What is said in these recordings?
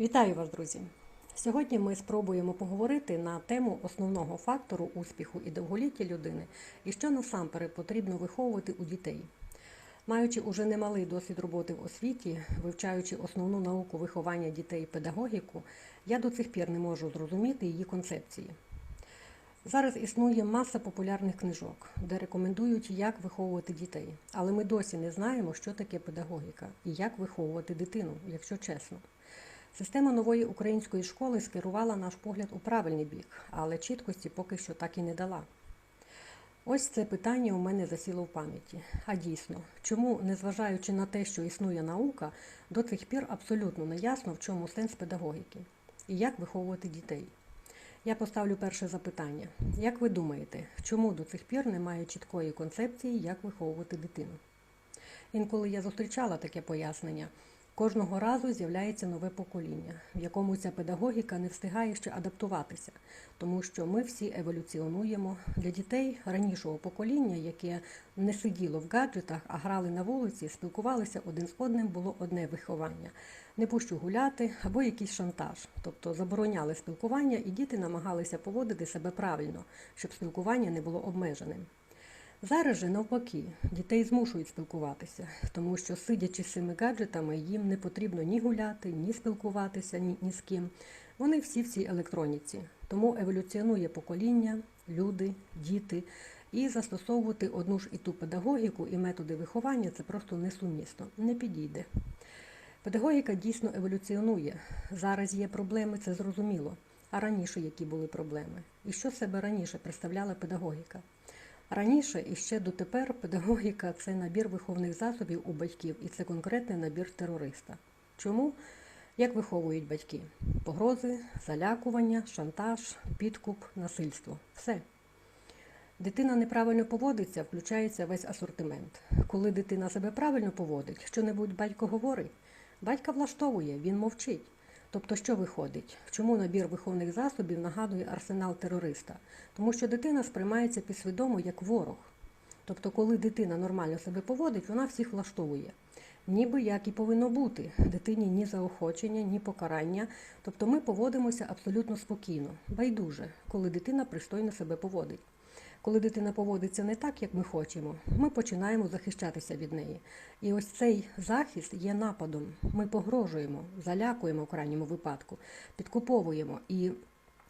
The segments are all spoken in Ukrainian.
Вітаю вас, друзі! Сьогодні ми спробуємо поговорити на тему основного фактору успіху і довголіття людини і що насамперед потрібно виховувати у дітей. Маючи уже немалий досвід роботи в освіті, вивчаючи основну науку виховання дітей педагогіку, я до цих пір не можу зрозуміти її концепції. Зараз існує маса популярних книжок, де рекомендують, як виховувати дітей, але ми досі не знаємо, що таке педагогіка і як виховувати дитину, якщо чесно. Система нової української школи скерувала наш погляд у правильний бік, але чіткості поки що так і не дала. Ось це питання у мене засіло в пам'яті. А дійсно, чому, незважаючи на те, що існує наука, до цих пір абсолютно не ясно, в чому сенс педагогіки і як виховувати дітей? Я поставлю перше запитання. Як ви думаєте, чому до цих пір немає чіткої концепції, як виховувати дитину? Інколи я зустрічала таке пояснення. Кожного разу з'являється нове покоління, в якому ця педагогіка не встигає ще адаптуватися, тому що ми всі еволюціонуємо для дітей ранішого покоління, яке не сиділо в гаджетах, а грали на вулиці, спілкувалися один з одним, було одне виховання. Не пущу гуляти або якийсь шантаж, тобто забороняли спілкування, і діти намагалися поводити себе правильно, щоб спілкування не було обмеженим. Зараз же навпаки, дітей змушують спілкуватися, тому що, сидячи з цими гаджетами, їм не потрібно ні гуляти, ні спілкуватися, ні, ні з ким. Вони всі в цій електроніці. Тому еволюціонує покоління, люди, діти, і застосовувати одну ж і ту педагогіку і методи виховання це просто несумісно, не підійде. Педагогіка дійсно еволюціонує. Зараз є проблеми, це зрозуміло. А раніше які були проблеми? І що себе раніше представляла педагогіка? Раніше і ще дотепер педагогіка це набір виховних засобів у батьків, і це конкретний набір терориста. Чому? Як виховують батьки? Погрози, залякування, шантаж, підкуп, насильство. Все. Дитина неправильно поводиться, включається весь асортимент. Коли дитина себе правильно поводить, що-небудь батько говорить, батька влаштовує, він мовчить. Тобто, що виходить? Чому набір виховних засобів нагадує арсенал терориста? Тому що дитина сприймається підсвідомо як ворог. Тобто, коли дитина нормально себе поводить, вона всіх влаштовує. Ніби як і повинно бути. Дитині ні заохочення, ні покарання. Тобто ми поводимося абсолютно спокійно, байдуже, коли дитина пристойно себе поводить. Коли дитина поводиться не так, як ми хочемо, ми починаємо захищатися від неї. І ось цей захист є нападом. Ми погрожуємо, залякуємо в крайньому випадку, підкуповуємо і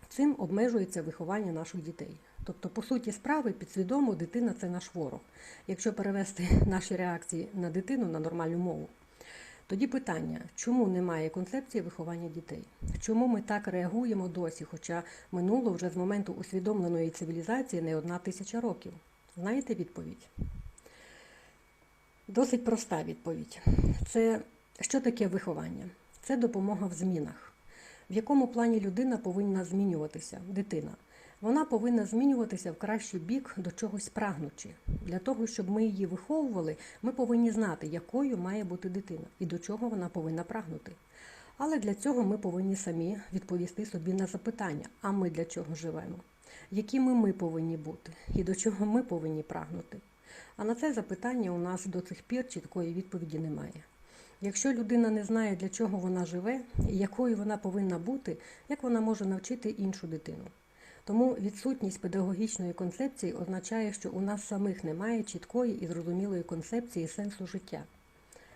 цим обмежується виховання наших дітей. Тобто, по суті справи, підсвідомо дитина це наш ворог. Якщо перевести наші реакції на дитину на нормальну мову. Тоді питання, чому немає концепції виховання дітей? Чому ми так реагуємо досі, хоча минуло вже з моменту усвідомленої цивілізації не одна тисяча років? Знаєте відповідь? Досить проста відповідь. Це що таке виховання? Це допомога в змінах. В якому плані людина повинна змінюватися, дитина? Вона повинна змінюватися в кращий бік до чогось прагнучи. Для того, щоб ми її виховували, ми повинні знати, якою має бути дитина і до чого вона повинна прагнути. Але для цього ми повинні самі відповісти собі на запитання, а ми для чого живемо, якими ми повинні бути і до чого ми повинні прагнути. А на це запитання у нас до цих пір чіткої відповіді немає. Якщо людина не знає, для чого вона живе і якою вона повинна бути, як вона може навчити іншу дитину. Тому відсутність педагогічної концепції означає, що у нас самих немає чіткої і зрозумілої концепції сенсу життя.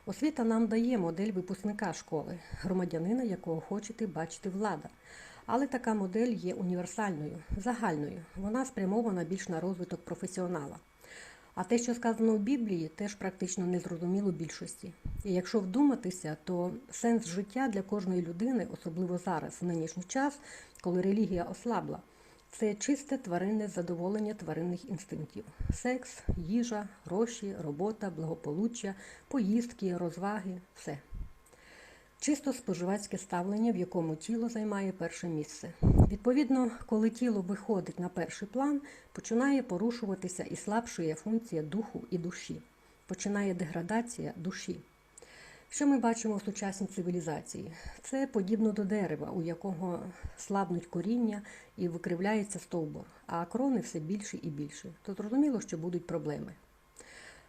Освіта нам дає модель випускника школи, громадянина, якого хочете бачити влада. Але така модель є універсальною, загальною. Вона спрямована більш на розвиток професіонала. А те, що сказано в Біблії, теж практично незрозуміло більшості. І якщо вдуматися, то сенс життя для кожної людини, особливо зараз, в нинішній час, коли релігія ослабла, це чисте тваринне задоволення тваринних інстинктів: секс, їжа, гроші, робота, благополуччя, поїздки, розваги все. Чисто споживацьке ставлення, в якому тіло займає перше місце. Відповідно, коли тіло виходить на перший план, починає порушуватися і слабшує функція духу і душі, починає деградація душі. Що ми бачимо в сучасній цивілізації? Це подібно до дерева, у якого слабнуть коріння і викривляється стовбур, а крони все більше і більше. То зрозуміло, що будуть проблеми.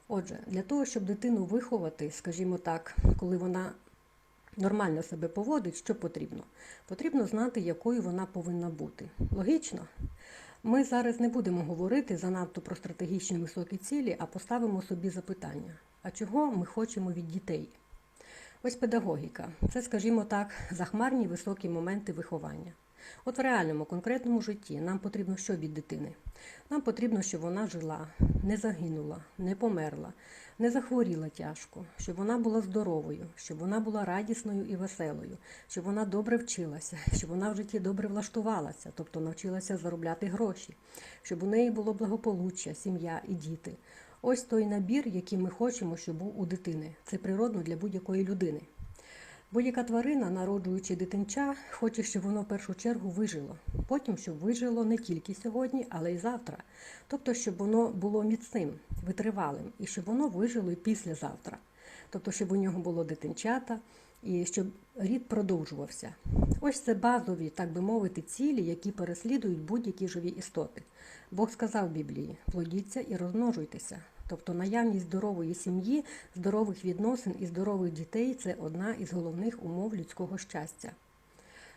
Отже, для того, щоб дитину виховати, скажімо так, коли вона нормально себе поводить, що потрібно? Потрібно знати, якою вона повинна бути. Логічно? Ми зараз не будемо говорити занадто про стратегічні високі цілі, а поставимо собі запитання: а чого ми хочемо від дітей? Ось педагогіка. Це, скажімо так, захмарні високі моменти виховання. От в реальному конкретному житті нам потрібно що від дитини? Нам потрібно, щоб вона жила, не загинула, не померла, не захворіла тяжко, щоб вона була здоровою, щоб вона була радісною і веселою, щоб вона добре вчилася, щоб вона в житті добре влаштувалася, тобто навчилася заробляти гроші, щоб у неї було благополуччя, сім'я і діти. Ось той набір, який ми хочемо, щоб був у дитини. Це природно для будь-якої людини. Будь-яка тварина, народжуючи дитинча, хоче, щоб воно в першу чергу вижило. Потім, щоб вижило не тільки сьогодні, але й завтра. Тобто, щоб воно було міцним, витривалим, і щоб воно вижило і післязавтра. Тобто, щоб у нього було дитинчата, і щоб рід продовжувався. Ось це базові, так би мовити, цілі, які переслідують будь-які живі істоти. Бог сказав в Біблії: плодіться і розмножуйтеся. Тобто наявність здорової сім'ї, здорових відносин і здорових дітей це одна із головних умов людського щастя.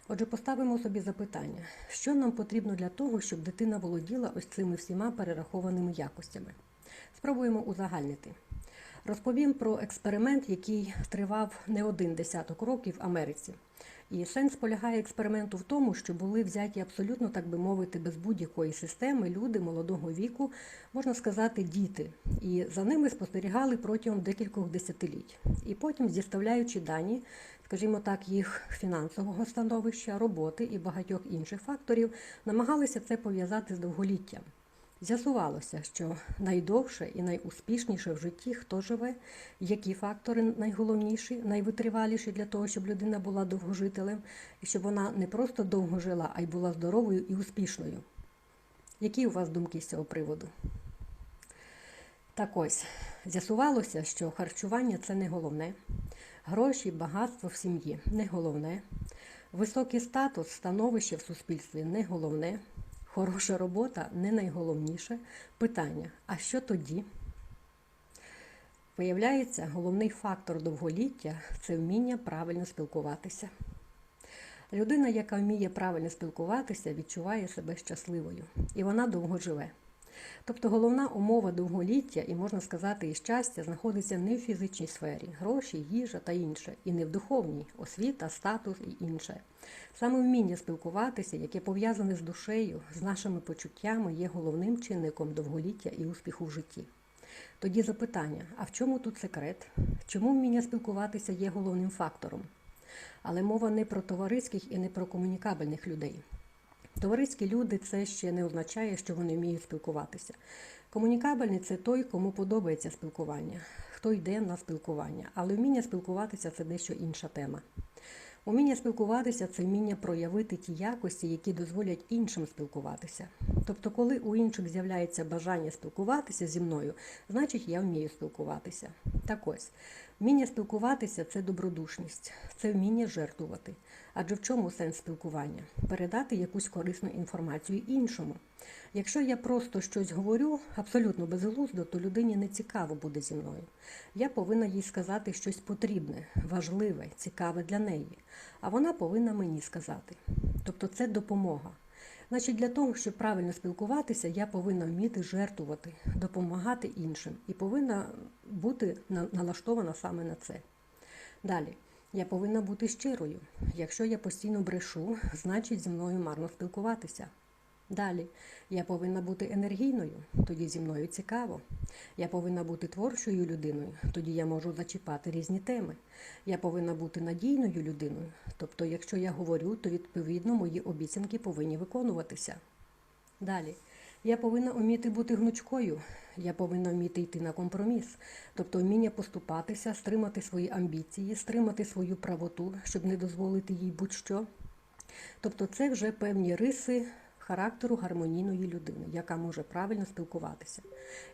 Отже, поставимо собі запитання, що нам потрібно для того, щоб дитина володіла ось цими всіма перерахованими якостями. Спробуємо узагальнити. Розповім про експеримент, який тривав не один десяток років в Америці. І сенс полягає експерименту в тому, що були взяті абсолютно, так би мовити, без будь-якої системи люди молодого віку, можна сказати, діти. І за ними спостерігали протягом декількох десятиліть. І потім, зіставляючи дані, скажімо так, їх фінансового становища, роботи і багатьох інших факторів, намагалися це пов'язати з довголіттям. З'ясувалося, що найдовше і найуспішніше в житті хто живе, які фактори найголовніші, найвитриваліші для того, щоб людина була довгожителем, і щоб вона не просто довго жила, а й була здоровою і успішною. Які у вас думки з цього приводу? Так ось, з'ясувалося, що харчування це не головне, гроші, багатство в сім'ї не головне, високий статус, становище в суспільстві не головне. Хороша робота не найголовніше питання. А що тоді? Виявляється, головний фактор довголіття це вміння правильно спілкуватися. Людина, яка вміє правильно спілкуватися, відчуває себе щасливою, і вона довго живе. Тобто головна умова довголіття і, можна сказати, і щастя знаходиться не в фізичній сфері гроші, їжа та інше, і не в духовній освіта, статус і інше. Саме вміння спілкуватися, яке пов'язане з душею, з нашими почуттями, є головним чинником довголіття і успіху в житті. Тоді запитання: а в чому тут секрет? Чому вміння спілкуватися є головним фактором? Але мова не про товариських і не про комунікабельних людей. Товариські люди це ще не означає, що вони вміють спілкуватися. Комунікабельний це той, кому подобається спілкування, хто йде на спілкування. Але вміння спілкуватися це дещо інша тема. Уміння спілкуватися це вміння проявити ті якості, які дозволять іншим спілкуватися. Тобто, коли у інших з'являється бажання спілкуватися зі мною, значить я вмію спілкуватися. Так ось, вміння спілкуватися це добродушність, це вміння жертвувати. Адже в чому сенс спілкування? Передати якусь корисну інформацію іншому. Якщо я просто щось говорю абсолютно безглуздо, то людині не цікаво буде зі мною. Я повинна їй сказати щось потрібне, важливе, цікаве для неї. А вона повинна мені сказати. Тобто це допомога. Значить, для того, щоб правильно спілкуватися, я повинна вміти жертвувати, допомагати іншим і повинна бути налаштована саме на це. Далі. Я повинна бути щирою. Якщо я постійно брешу, значить зі мною марно спілкуватися. Далі, я повинна бути енергійною, тоді зі мною цікаво. Я повинна бути творчою людиною, тоді я можу зачіпати різні теми. Я повинна бути надійною людиною. Тобто, якщо я говорю, то відповідно мої обіцянки повинні виконуватися. Далі. Я повинна вміти бути гнучкою, я повинна вміти йти на компроміс, тобто вміння поступатися, стримати свої амбіції, стримати свою правоту, щоб не дозволити їй будь-що. Тобто, це вже певні риси характеру гармонійної людини, яка може правильно спілкуватися.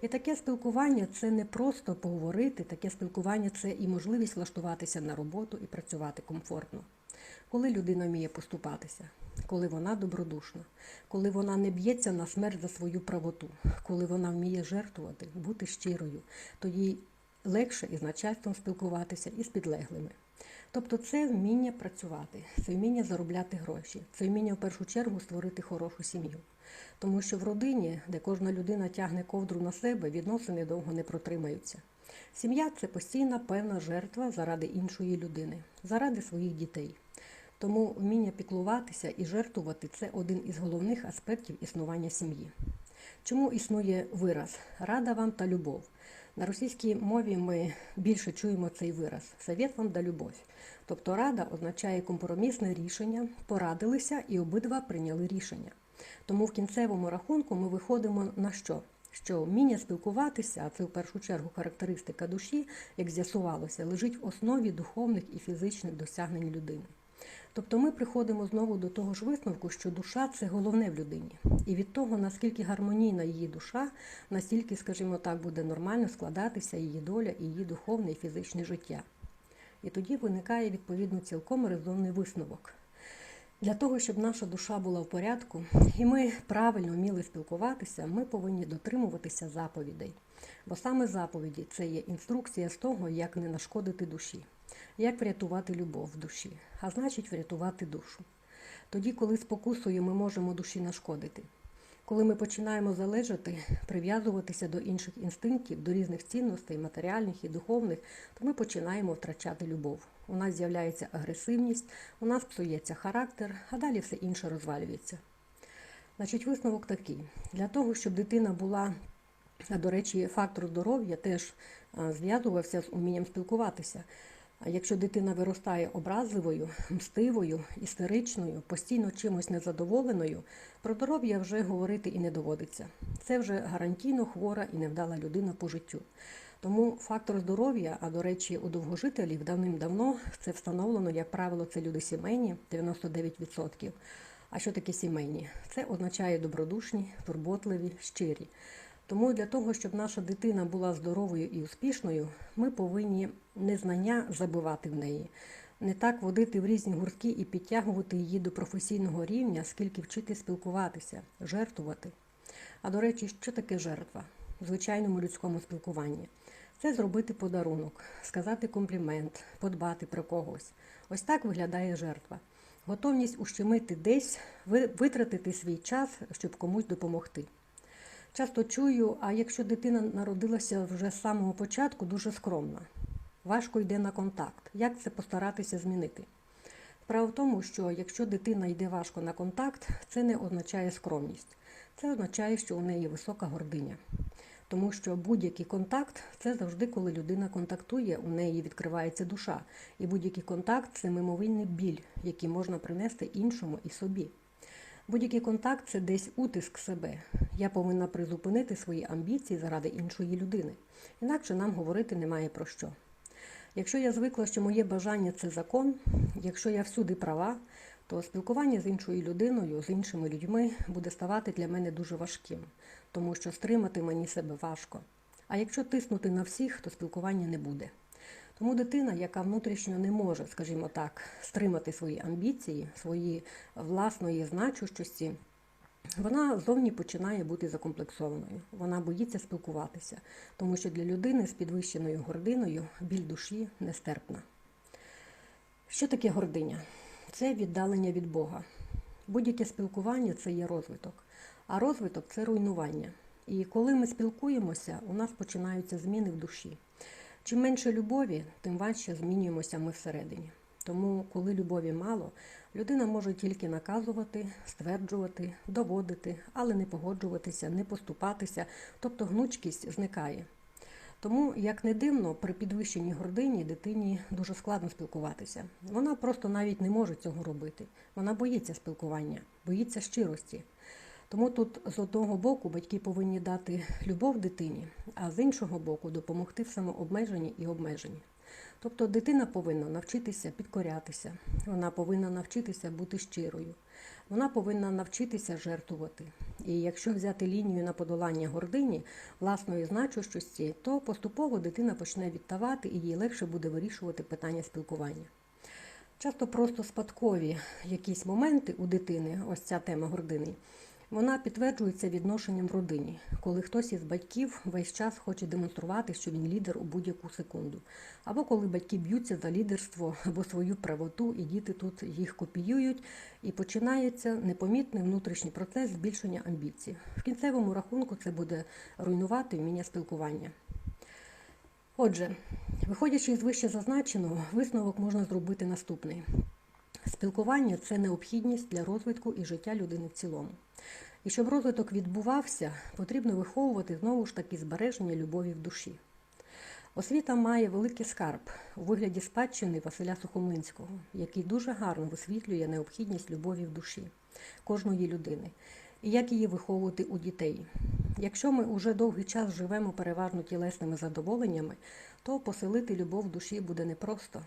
І таке спілкування це не просто поговорити, таке спілкування це і можливість влаштуватися на роботу і працювати комфортно. Коли людина вміє поступатися, коли вона добродушна, коли вона не б'ється на смерть за свою правоту, коли вона вміє жертвувати, бути щирою, то їй легше із начальством спілкуватися і з підлеглими. Тобто це вміння працювати, це вміння заробляти гроші, це вміння в першу чергу створити хорошу сім'ю. Тому що в родині, де кожна людина тягне ковдру на себе, відносини довго не протримаються. Сім'я це постійна певна жертва заради іншої людини, заради своїх дітей. Тому вміння піклуватися і жертвувати це один із головних аспектів існування сім'ї. Чому існує вираз Рада вам та любов? На російській мові ми більше чуємо цей вираз Совет вам да любов. Тобто рада означає компромісне рішення, порадилися і обидва прийняли рішення. Тому в кінцевому рахунку ми виходимо на що? Що вміння спілкуватися, а це в першу чергу характеристика душі, як з'ясувалося, лежить в основі духовних і фізичних досягнень людини. Тобто ми приходимо знову до того ж висновку, що душа це головне в людині. І від того, наскільки гармонійна її душа, настільки, скажімо так, буде нормально складатися її доля і її духовне і фізичне життя. І тоді виникає відповідно цілком резонний висновок. Для того, щоб наша душа була в порядку, і ми правильно вміли спілкуватися, ми повинні дотримуватися заповідей. Бо саме заповіді це є інструкція з того, як не нашкодити душі, як врятувати любов в душі, а значить врятувати душу. Тоді, коли спокусою ми можемо душі нашкодити. Коли ми починаємо залежати, прив'язуватися до інших інстинктів, до різних цінностей, матеріальних і духовних, то ми починаємо втрачати любов. У нас з'являється агресивність, у нас псується характер, а далі все інше розвалюється. Значить, висновок такий: для того, щоб дитина була, а до речі, фактор здоров'я теж зв'язувався з умінням спілкуватися. Якщо дитина виростає образливою, мстивою, істеричною, постійно чимось незадоволеною, про здоров'я вже говорити і не доводиться. Це вже гарантійно хвора і невдала людина по життю. Тому фактор здоров'я, а до речі, у довгожителів давним-давно це встановлено, як правило, це люди сімейні, 99%. А що таке сімейні? Це означає добродушні, турботливі, щирі. Тому для того, щоб наша дитина була здоровою і успішною, ми повинні незнання забивати в неї, не так водити в різні гуртки і підтягувати її до професійного рівня, скільки вчити спілкуватися, жертвувати. А до речі, що таке жертва в звичайному людському спілкуванні? Це зробити подарунок, сказати комплімент, подбати про когось. Ось так виглядає жертва. Готовність ущемити десь, витратити свій час, щоб комусь допомогти. Часто чую, а якщо дитина народилася вже з самого початку, дуже скромна, важко йде на контакт. Як це постаратися змінити? Справа в тому, що якщо дитина йде важко на контакт, це не означає скромність. Це означає, що у неї висока гординя. Тому що будь-який контакт це завжди, коли людина контактує, у неї відкривається душа. І будь-який контакт це мимовільний біль, який можна принести іншому і собі. Будь-який контакт це десь утиск себе. Я повинна призупинити свої амбіції заради іншої людини. Інакше нам говорити немає про що. Якщо я звикла, що моє бажання це закон, якщо я всюди права, то спілкування з іншою людиною, з іншими людьми буде ставати для мене дуже важким, тому що стримати мені себе важко. А якщо тиснути на всіх, то спілкування не буде. Тому дитина, яка внутрішньо не може, скажімо так, стримати свої амбіції, свої власної значущості, вона зовні починає бути закомплексованою. Вона боїться спілкуватися, тому що для людини з підвищеною гординою біль душі нестерпна. Що таке гординя? Це віддалення від Бога. Будь-яке спілкування це є розвиток, а розвиток це руйнування. І коли ми спілкуємося, у нас починаються зміни в душі. Чим менше любові, тим важче змінюємося ми всередині. Тому, коли любові мало, людина може тільки наказувати, стверджувати, доводити, але не погоджуватися, не поступатися, тобто гнучкість зникає. Тому, як не дивно, при підвищенні гордині дитині дуже складно спілкуватися. Вона просто навіть не може цього робити. Вона боїться спілкування, боїться щирості. Тому тут з одного боку батьки повинні дати любов дитині, а з іншого боку допомогти в самообмеженні і обмеженні. Тобто дитина повинна навчитися підкорятися, вона повинна навчитися бути щирою, вона повинна навчитися жертвувати. І якщо взяти лінію на подолання гордині власної значущості, то поступово дитина почне відставати і їй легше буде вирішувати питання спілкування. Часто просто спадкові якісь моменти у дитини, ось ця тема гордини, Вона підтверджується відношенням в родині, коли хтось із батьків весь час хоче демонструвати, що він лідер у будь-яку секунду, або коли батьки б'ються за лідерство або свою правоту, і діти тут їх копіюють, і починається непомітний внутрішній процес збільшення амбіцій. В кінцевому рахунку це буде руйнувати вміння спілкування. Отже, виходячи із вище зазначеного, висновок можна зробити наступний. Спілкування це необхідність для розвитку і життя людини в цілому. І щоб розвиток відбувався, потрібно виховувати знову ж таки збереження любові в душі. Освіта має великий скарб у вигляді спадщини Василя Сухомлинського, який дуже гарно висвітлює необхідність любові в душі кожної людини і як її виховувати у дітей. Якщо ми уже довгий час живемо переважно тілесними задоволеннями, то поселити любов в душі буде непросто.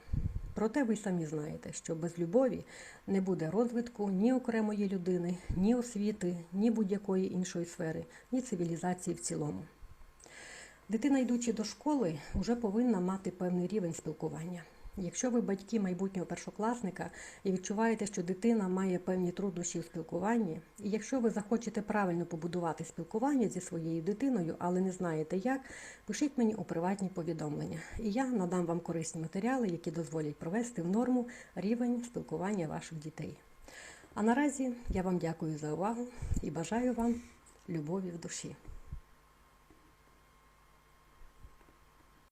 Проте ви самі знаєте, що без любові не буде розвитку ні окремої людини, ні освіти, ні будь-якої іншої сфери, ні цивілізації в цілому. Дитина, йдучи до школи, вже повинна мати певний рівень спілкування. Якщо ви батьки майбутнього першокласника і відчуваєте, що дитина має певні труднощі у спілкуванні, і якщо ви захочете правильно побудувати спілкування зі своєю дитиною, але не знаєте як, пишіть мені у приватні повідомлення, і я надам вам корисні матеріали, які дозволять провести в норму рівень спілкування ваших дітей. А наразі я вам дякую за увагу і бажаю вам любові в душі.